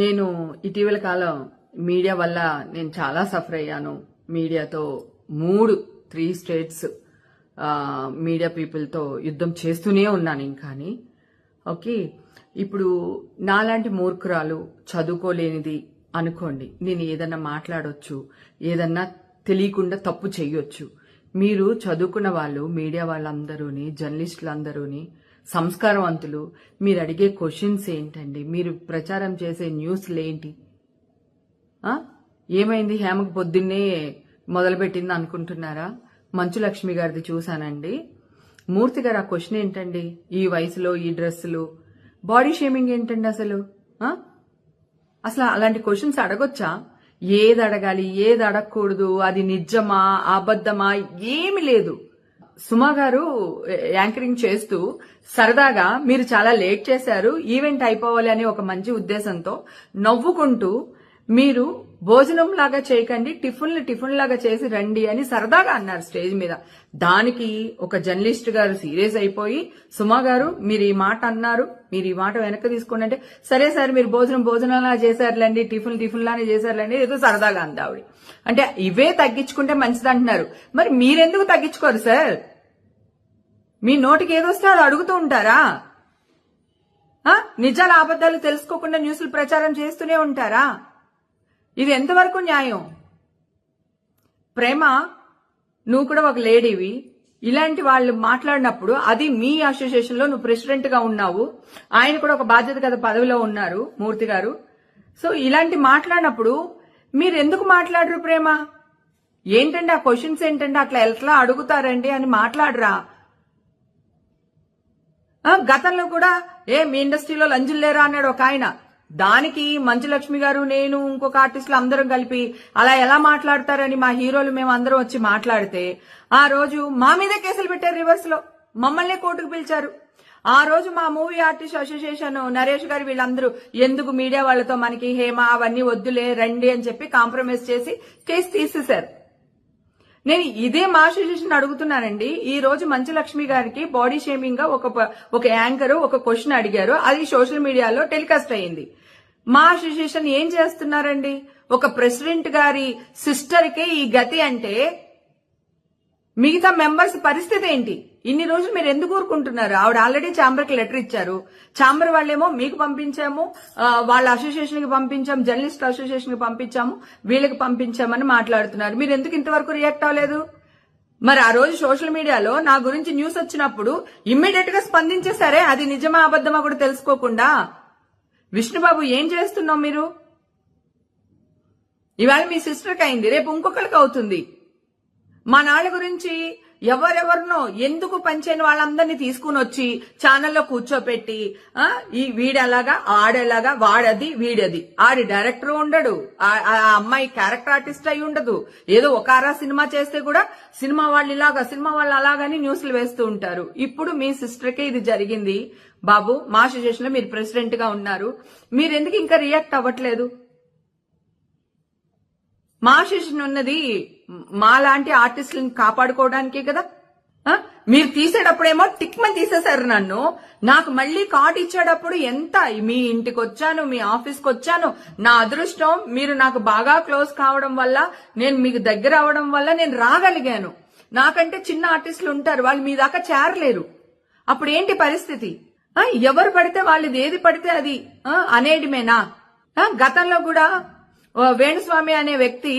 నేను ఇటీవల కాలం మీడియా వల్ల నేను చాలా సఫర్ అయ్యాను. మీడియాతో మూడు త్రీ స్టేట్స్ మీడియా పీపుల్తో యుద్ధం చేస్తూనే ఉన్నాను ఇంకాని ఓకే? ఇప్పుడు నాలాంటి మూర్ఖురాలు చదువుకోలేనిది అనుకోండి. నేను ఏదన్నా మాట్లాడొచ్చు ఏదన్నా తెలియకుండా తప్పు చేయొచ్చు మీరు చదువుకున్న వాళ్ళు మీడియా వాళ్ళందరూని జర్నలిస్టులందరూని సంస్కారవంతులు మీరు అడిగే క్వశ్చన్స్ ఏంటండి? మీరు ప్రచారం చేసే న్యూస్లు ఏంటి? ఏమైంది? హేమకు పొద్దున్నే మొదలుపెట్టింది అనుకుంటున్నారా? మంచు లక్ష్మి గారిది చూశానండి. మూర్తి గారు ఆ క్వశ్చన్ ఏంటండి? ఈ వయసులో ఈ డ్రెస్సులు బాడీ షేమింగ్ ఏంటండి అసలు? అసలు అలాంటి క్వశ్చన్స్ అడగొచ్చా? ఏది అడగాలి ఏది అడగకూడదు అది నిజమా అబద్ధమా? ఏమి లేదు. సుమా గారు యాంకరింగ్ చేస్తూ సరదాగా మీరు చాలా లేట్ చేశారు ఈవెంట్ అయిపోవాలి అనే ఒక మంచి ఉద్దేశంతో నవ్వుకుంటూ మీరు భోజనం లాగా చేయకండి టిఫిన్లు టిఫిన్ లాగా చేసి రండి అని సరదాగా అన్నారు స్టేజ్ మీద. దానికి ఒక జర్నలిస్ట్ గారు సీరియస్ అయిపోయి సుమా గారు మీరు ఈ మాట అన్నారు మీరు ఈ మాట వెనక్కి తీసుకోండి అంటే సరే సార్ మీరు భోజనం భోజనంలా చేశారులేండి టిఫిన్ టిఫిన్ లానే చేశారులేండి ఏదో సరదాగా అంది ఆవిడ. అంటే ఇవే తగ్గించుకుంటే మంచిది అంటున్నారు మరి మీరెందుకు తగ్గించుకోరు సార్? మీ నోటికి ఏదొస్తే అది అడుగుతూ ఉంటారా? నిజాల అబద్ధాలు తెలుసుకోకుండా న్యూస్లు ప్రచారం చేస్తూనే ఉంటారా? ఇది ఎంతవరకు న్యాయం? ప్రేమ నువ్వు కూడా ఒక లేడీవి. ఇలాంటి వాళ్ళు మాట్లాడినప్పుడు అది మీ అసోసియేషన్లో నువ్వు ప్రెసిడెంట్గా ఉన్నావు. ఆయన కూడా ఒక బాధ్యత గత పదవిలో ఉన్నారు మూర్తి గారు. సో ఇలాంటి మాట్లాడినప్పుడు మీరు ఎందుకు మాట్లాడరు ప్రేమ? ఏంటండి ఆ క్వశ్చన్స్ ఏంటంటే అట్లా ఎట్లా అడుగుతారండి అని మాట్లాడరా? గతంలో కూడా ఏ మీ ఇండస్ట్రీలో లంజులు లేరా అన్నాడు ఒక ఆయన. దానికి మంచులక్ష్మి గారు నేను ఇంకొక ఆర్టిస్టులు అందరం కలిపి అలా ఎలా మాట్లాడతారని మా హీరోలు మేము అందరం వచ్చి మాట్లాడితే ఆ రోజు మా మీద కేసులు పెట్టారు రివర్స్లో. మమ్మల్ని కోర్టుకు పిలిచారు. ఆ రోజు మా మూవీ ఆర్టిస్ట్ అసోసియేషన్ నరేష్ గారు వీళ్ళందరూ ఎందుకు మీడియా వాళ్ళతో మనకి హేమ అవన్నీ వద్దులే రండి అని చెప్పి కాంప్రమైజ్ చేసి కేసు తీసేశారు. నేను ఇదే మా అసోసియేషన్ అడుగుతున్నానండి. ఈ రోజు మంచు లక్ష్మి గారికి బాడీ షేమింగ్గా ఒక ఒక యాంకర్ ఒక క్వశ్చన్ అడిగారు. అది సోషల్ మీడియాలో టెలికాస్ట్ అయ్యింది. మా అసోసియేషన్ ఏం చేస్తున్నారండి? ఒక ప్రెసిడెంట్ గారి సిస్టర్ కే ఈ గతి అంటే మిగతా మెంబర్స్ పరిస్థితి ఏంటి? ఇన్ని రోజులు మీరు ఎందుకు ఊరుకుంటున్నారు? ఆవిడ ఆల్రెడీ ఛాంబర్కి లెటర్ ఇచ్చారు. ఛాంబర్ వాళ్ళేమో మీకు పంపించాము వాళ్ళ అసోసియేషన్కి పంపించాము జర్నలిస్ట్ అసోసియేషన్కి పంపించాము వీళ్ళకి పంపించామని మాట్లాడుతున్నారు. మీరు ఎందుకు ఇంతవరకు రియాక్ట్ అవ్వలేదు? మరి ఆ రోజు సోషల్ మీడియాలో నా గురించి న్యూస్ వచ్చినప్పుడు ఇమ్మీడియట్గా స్పందించేసరే అది నిజమా అబద్దమా కూడా తెలుసుకోకుండా విష్ణుబాబు ఏం చేస్తున్నావు మీరు? ఇవాళ మీ సిస్టర్కి అయింది రేపు ఇంకొకరికి అవుతుంది. మా నాళ్ళ గురించి ఎవరెవరినో ఎందుకు పనిచేయని వాళ్ళందరినీ తీసుకుని వచ్చి ఛానల్లో కూర్చోపెట్టి ఆ, ఈ వీడెలాగా ఆడేలాగా వాడది వీడది. ఆడి డైరెక్టర్ ఉండడు. ఆ- అమ్మాయి క్యారెక్టర్ ఆర్టిస్ట్ అయి ఉండదు. ఏదో ఒకారా సినిమా చేస్తే కూడా సినిమా వాళ్ళు ఇలాగా సినిమా వాళ్ళు అలాగని న్యూస్లు వేస్తూ ఉంటారు. ఇప్పుడు మీ సిస్టర్కే ఇది జరిగింది. బాబు మా అసోసియేషన్లో మీరు ప్రెసిడెంట్గా ఉన్నారు. మీరు ఎందుకు ఇంకా రియాక్ట్ అవ్వట్లేదు? మా అసోసియేషన్ ఉన్నది మా లాంటి ఆర్టిస్టులను కాపాడుకోవడానికే కదా? మీరు తీసేటప్పుడేమో టిక్మని తీసేశారు నన్ను. నాకు మళ్ళీ కార్డు ఇచ్చేటప్పుడు ఎంత మీ ఇంటికి వచ్చాను మీ ఆఫీస్కి వచ్చాను నా అదృష్టం మీరు నాకు బాగా క్లోజ్ కావడం వల్ల నేను మీకు దగ్గర అవడం వల్ల నేను రాగలిగాను. నాకంటే చిన్న ఆర్టిస్టులు ఉంటారు వాళ్ళు మీ దాకా చేరలేరు. అప్పుడు ఏంటి పరిస్థితి? ఎవరు పడితే వాళ్ళది ఏది పడితే అది అనేయడమేనా గతంలో కూడా వేణుస్వామి అనే వ్యక్తి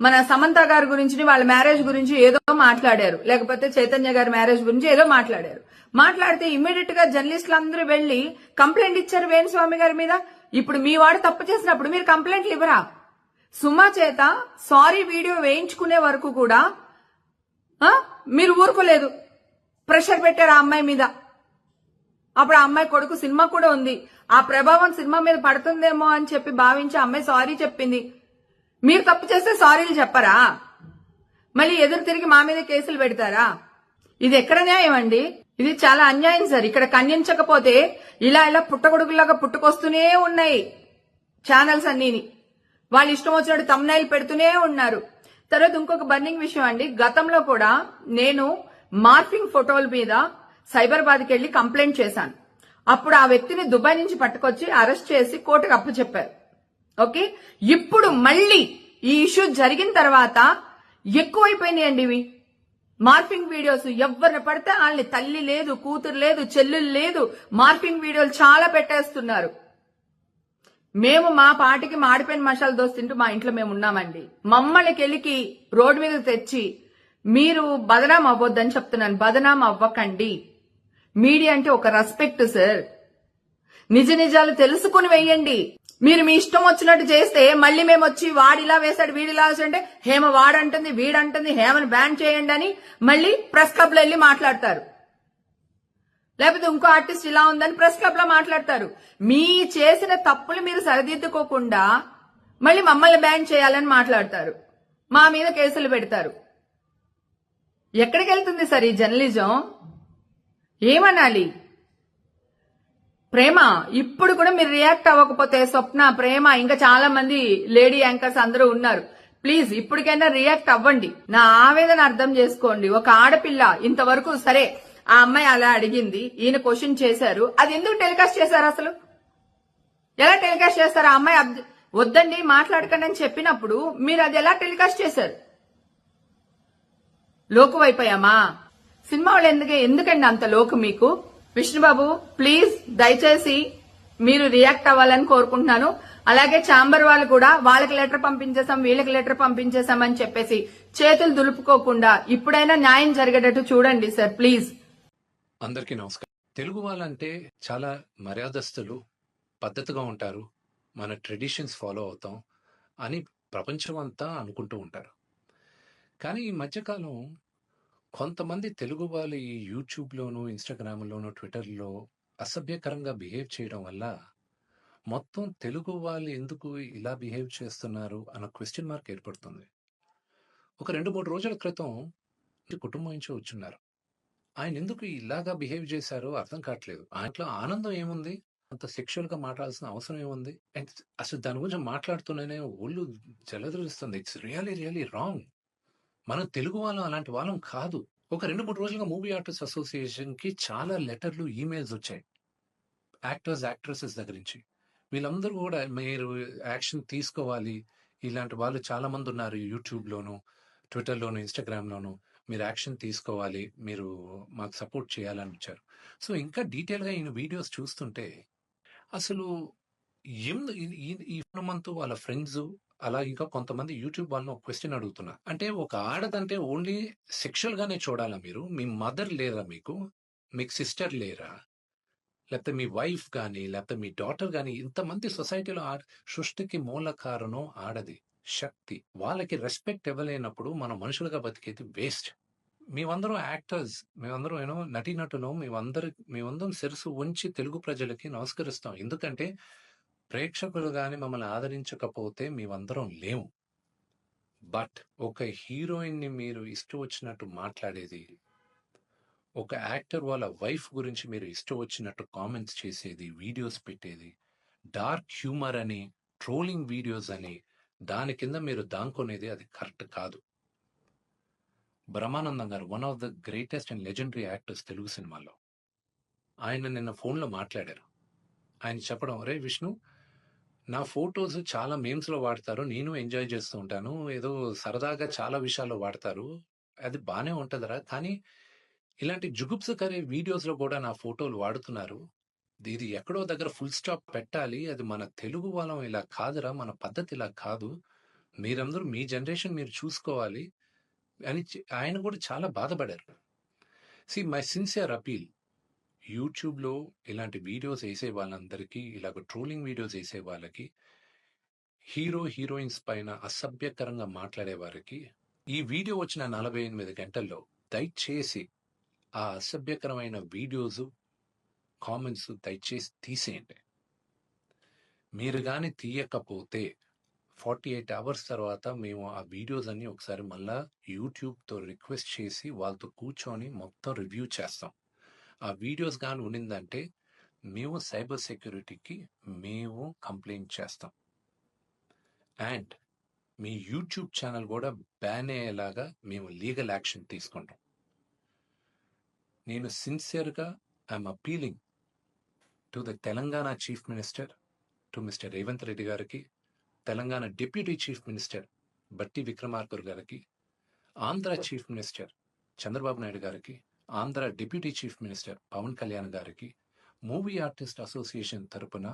మన సమంత గారి గురించి వాళ్ళ మ్యారేజ్ గురించి ఏదో మాట్లాడారు. లేకపోతే చైతన్య గారి మ్యారేజ్ గురించి ఏదో మాట్లాడారు. మాట్లాడితే ఇమ్మీడియట్గా జర్నలిస్టులు అందరూ వెళ్ళి కంప్లైంట్ ఇచ్చారు వేణుస్వామి గారి మీద. ఇప్పుడు మీ వాడు తప్పు చేసినప్పుడు మీరు కంప్లైంట్లు ఇవ్వరా? సుమా చేత సారీ వీడియో వేయించుకునే వరకు కూడా మీరు ఊరుకోలేదు. ప్రెషర్ పెట్టారు ఆ అమ్మాయి మీద. అప్పుడు ఆ అమ్మాయి కొడుకు సినిమా కూడా ఉంది. ఆ ప్రభావం సినిమా మీద పడుతుందేమో అని చెప్పి భావించి అమ్మాయి సారీ చెప్పింది. మీరు తప్పు చేస్తే సారీలు చెప్పరా? మళ్ళీ ఎదురు తిరిగి మా మీద కేసులు పెడతారా? ఇది ఎక్కడ న్యాయం అండి? ఇది చాలా అన్యాయం సార్. ఇక్కడ ఖండించకపోతే ఇలా ఇలా పుట్టగొడుగులాగా పుట్టుకొస్తూనే ఉన్నాయి ఛానల్స్ అన్నీని. వాళ్ళు ఇష్టం వచ్చినట్టు తమ్నైల్ పెడుతూనే ఉన్నారు. తర్వాత ఇంకొక బర్నింగ్ విషయం అండి. గతంలో కూడా నేను మార్ఫింగ్ ఫోటోల మీద సైబరాబాద్కి వెళ్ళి కంప్లైంట్ చేశాను. అప్పుడు ఆ వ్యక్తిని దుబాయ్ నుంచి పట్టుకొచ్చి అరెస్ట్ చేసి కోర్టుకు అప్పచెప్పారు ఓకే? ఇప్పుడు మళ్ళీ ఈ ఇష్యూ జరిగిన తర్వాత ఎక్కువైపోయినాయండి ఇవి. మార్ఫింగ్ వీడియోస్ ఎవరిని పడితే వాళ్ళని తల్లి లేదు కూతురు లేదు చెల్లెలు లేదు మార్ఫింగ్ వీడియోలు చాలా పెట్టేస్తున్నారు. మేము మా పాటికి మాడిపోయిన మసాలా దోశ తింటూ మా ఇంట్లో మేము ఉన్నామండి. మమ్మల్ని కెలికి రోడ్డు మీద తెచ్చి మీరు బదనాం అవ్వద్దని చెప్తున్నాను. బదనాం అవ్వకండి. మీడియా అంటే ఒక రెస్పెక్ట్ సార్ నిజ నిజాలు తెలుసుకుని వెయ్యండి. మీరు మీ ఇష్టం వచ్చినట్టు చేస్తే మళ్ళీ మేము వచ్చి వాడిలా వేశాడు వీడిలా వేసాడంటే హేమ వాడంటుంది వీడంటుంది హేమని బ్యాన్ చేయండి అని మళ్ళీ ప్రెస్ క్లబ్లో వెళ్ళి మాట్లాడతారు. లేకపోతే ఇంకో ఆర్టిస్ట్ ఇలా ఉందని ప్రెస్ క్లబ్లో మాట్లాడతారు. మీ చేసిన తప్పులు మీరు సరిదిద్దుకోకుండా మళ్ళీ మమ్మల్ని బ్యాన్ చేయాలని మాట్లాడతారు. మా మీద కేసులు పెడతారు. ఎక్కడికి వెళ్తుంది సార్ ఈ జర్నలిజం ఏమనాలి? ప్రేమ ఇప్పుడు కూడా మీరు రియాక్ట్ అవ్వకపోతే స్వప్న ప్రేమ ఇంకా చాలా మంది లేడీ యాంకర్స్ అందరూ ఉన్నారు. ప్లీజ్ ఇప్పటికైనా రియాక్ట్ అవ్వండి. నా ఆవేదన అర్థం చేసుకోండి. ఒక ఆడపిల్ల ఇంతవరకు సరే ఆ అమ్మాయి అలా అడిగింది ఈయన క్వశ్చన్ చేశారు. అది ఎందుకు టెలికాస్ట్ చేశారు అసలు? ఎలా టెలికాస్ట్ చేస్తారు? ఆ అమ్మాయి వద్దండి మాట్లాడకండి అని చెప్పినప్పుడు మీరు అది ఎలా టెలికాస్ట్ చేశారు? లోకువైపోయామా? సినిమా వాళ్ళు ఎందుకు ఎందుకండి అంత లోకు మీకు? విష్ణుబాబు ప్లీజ్ దయచేసి మీరు రియాక్ట్ అవ్వాలని కోరుకుంటున్నాను. అలాగే చాంబర్ వాళ్ళు కూడా వాళ్ళకి లెటర్ పంపించేసాం వీళ్ళకి లెటర్ పంపించేసాం అని చెప్పేసి చేతులు దులుపుకోకుండా ఇప్పుడైనా న్యాయం జరిగేటట్టు చూడండి సార్ ప్లీజ్. అందరికీ నమస్కారం. తెలుగు వాళ్ళంటే చాలా మర్యాదస్తులు పద్ధతిగా ఉంటారు మన ట్రెడిషన్స్ ఫాలో అవుతాం అని ప్రపంచం అంతా అనుకుంటూ ఉంటారు. కానీ ఈ మధ్యకాలం కొంతమంది తెలుగు వాళ్ళు ఈ యూట్యూబ్లోను ఇన్స్టాగ్రామ్లోను ట్విట్టర్లో అసభ్యకరంగా బిహేవ్ చేయడం వల్ల మొత్తం తెలుగు వాళ్ళు ఎందుకు ఇలా బిహేవ్ చేస్తున్నారు అన్న క్వశ్చన్ మార్క్ ఏర్పడుతుంది. ఒక రెండు మూడు రోజుల క్రితం కుటుంబం నుంచి వచ్చున్నారు. ఆయన ఎందుకు ఇలాగా బిహేవ్ చేశారో అర్థం కావట్లేదు. ఆయనలో ఆనందం ఏముంది? అంత సెక్షువల్గా మాట్లాడాల్సిన అవసరం ఏముంది? అండ్ అసలు దాని గురించి మాట్లాడుతూనే ఒళ్ళు జలదరిస్తుంది ఇట్స్ రియలీ రియలీ రాంగ్. మనం తెలుగు వాళ్ళం అలాంటి వాళ్ళం కాదు. ఒక రెండు మూడు రోజులుగా మూవీ ఆర్టిస్ట్ అసోసియేషన్కి చాలా లెటర్లు ఈమెయిల్స్ వచ్చాయి. యాక్టర్స్ యాక్ట్రెసెస్ దగ్గర నుంచి. వీళ్ళందరూ కూడా మీరు యాక్షన్ తీసుకోవాలి. ఇలాంటి వాళ్ళు చాలా మంది ఉన్నారు యూట్యూబ్లోను ట్విట్టర్లోను ఇన్స్టాగ్రామ్లోను. మీరు యాక్షన్ తీసుకోవాలి. మీరు మాకు సపోర్ట్ చేయాలని వచ్చారు సో ఇంకా డీటెయిల్గా ఈయన వీడియోస్ చూస్తుంటే అసలు ఏం ఈ మంత్ వాళ్ళ ఫ్రెండ్స్ అలా ఇంకా కొంతమంది యూట్యూబ్ వాళ్ళని ఒక క్వశ్చన్ అడుగుతున్నా. అంటే ఒక ఆడదంటే ఓన్లీ సెక్షువల్ గానే చూడాలా మీరు? మీ మదర్ లేరా మీకు? మీకు సిస్టర్ లేరా? లేకపోతే మీ వైఫ్ కానీ లేకపోతే మీ డాటర్ కానీ ఇంతమంది సొసైటీలో ఆడ సృష్టికి మూల కారణం ఆడది. శక్తి. వాళ్ళకి రెస్పెక్ట్ ఇవ్వలేనప్పుడు మనం మనుషులుగా బతికేది వేస్ట్ మేమందరం యాక్టర్స్ మేమందరం ఏమో నటీనటులు. మేమందరి మేమందరం శిరసు ఉంచి తెలుగు ప్రజలకి నమస్కరిస్తాం. ఎందుకంటే ప్రేక్షకులు కానీ మమ్మల్ని ఆదరించకపోతే మేమందరం లేము. బట్ ఒక హీరోయిన్ని మీరు ఇష్టం వచ్చినట్టు మాట్లాడేది ఒక యాక్టర్ వాళ్ళ వైఫ్ గురించి మీరు ఇష్టం వచ్చినట్టు కామెంట్స్ చేసేది వీడియోస్ పెట్టేది డార్క్ హ్యూమర్ అని ట్రోలింగ్ వీడియోస్ అని దాని కింద మీరు దాంకొనేది అది కరెక్ట్ కాదు. Brahmanandam garu one of the greatest and legendary actors Telugu సినిమాలో ఆయన నిన్న ఫోన్లో మాట్లాడారు. ఆయన చెప్పడం రే విష్ణు నా ఫొటోస్ చాలా మేమ్స్లో వాడతారు. నేను ఎంజాయ్ చేస్తూ ఉంటాను. ఏదో సరదాగా చాలా విషయాల్లో వాడతారు. అది బానే ఉంటుందిరా. కానీ ఇలాంటి జుగుప్సకరే వీడియోస్లో కూడా నా ఫోటోలు వాడుతున్నారు. ఇది ఎక్కడో దగ్గర ఫుల్ స్టాప్ పెట్టాలి. అది మన తెలుగు వాళ్ళం ఇలా కాదురా మన పద్ధతి ఇలా కాదు. మీరందరూ మీ జనరేషన్ మీరు చూసుకోవాలి అని ఆయన కూడా చాలా బాధపడారు. సి మై సిన్సియర్ అపీల్ యూట్యూబ్లో ఇలాంటి వీడియోస్ వేసే వాళ్ళందరికీ ఇలాగ ట్రోలింగ్ వీడియోస్ వేసే వాళ్ళకి హీరో హీరోయిన్స్ పైన అసభ్యకరంగా మాట్లాడే వారికి ఈ వీడియో వచ్చిన నలభై ఎనిమిది గంటల్లో దయచేసి ఆ అసభ్యకరమైన వీడియోస్ కామెంట్స్ దయచేసి తీసేయండి. మీరు కానీ తీయకపోతే ఫార్టీ ఎయిట్ అవర్స్ తర్వాత మేము ఆ వీడియోస్ అన్ని ఒకసారి మళ్ళా యూట్యూబ్తో రిక్వెస్ట్ చేసి వాళ్ళతో కూర్చొని మొత్తం రివ్యూ చేస్తాం. ఆ వీడియోస్ కానీ ఉండిందంటే మేము సైబర్ సెక్యూరిటీకి మేము కంప్లైంట్ చేస్తాం. అండ్ మీ యూట్యూబ్ ఛానల్ కూడా బ్యాన్ అయ్యేలాగా మేము లీగల్ యాక్షన్ తీసుకుంటాం. నేను సిన్సియర్గా I'm appealing to the Telangana chief minister to mister Revanth Reddy గారికి Telangana deputy chief minister Batti Vikramarkar గారికి ఆంధ్ర చీఫ్ మినిస్టర్ చంద్రబాబు నాయుడు గారికి Andhra deputy chief minister Pawan Kalyan గారికి మూవీ ఆర్టిస్ట్ అసోసియేషన్ తరపున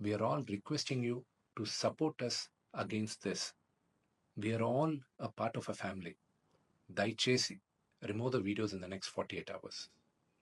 we're all requesting you to support us against this we're all a part of a family దయచేసి remove the videos in the next forty eight hours